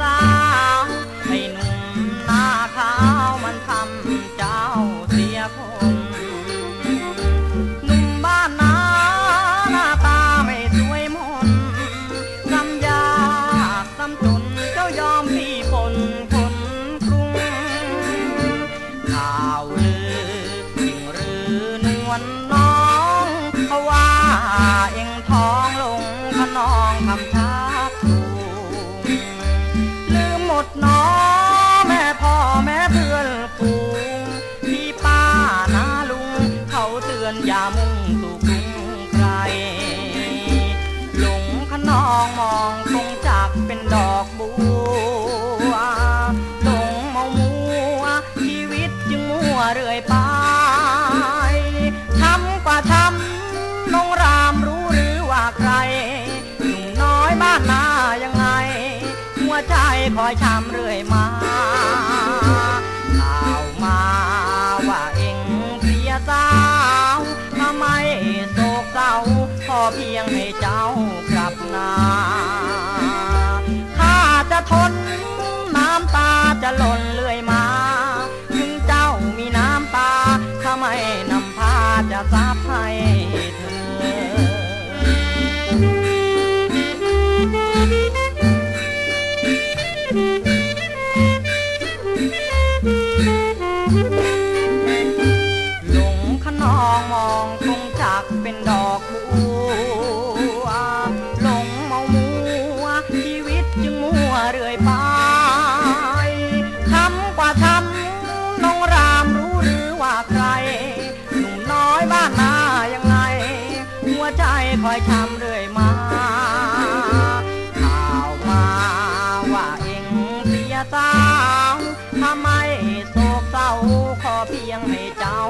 สาวไอ้หนุ่มหน้าขาวมันทำเจ้าเสียคนหนุ่มบ้านนาหน้าตาไม่สวยมนซ้ำยากซ้ำจนเจ้ายอมพี่ปนคนกรุงข่าวลือจริงหรือนวลน้องเขาว่าเอ็งท้องลงขนองคำชา อนอย่ามุ่งสู่กรุงไกลหลงขนองมองคงจักเป็นดอกบัวหลงเมามัวชีวิตจึงมัวเรื่อยไปทำกว่าทำน้งรามรู้หรือว่าใครหนุ่มน้อยบ้านนายังไง หัวใจคอยช้ำเรื่อยมา เพียงให้เจ้ากลับนาข้าจะทนน้ำตาจะหล่นเรื่อยมา ถึงเจ้ามีน้ำตาทำไม่นำพาจะซับให้เธอ คอยทำเรื่อยมาข่าวมาว่าเองเสียสาวทำไมโศกเศร้าขอเพียงให้เจ้า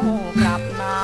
กลับมา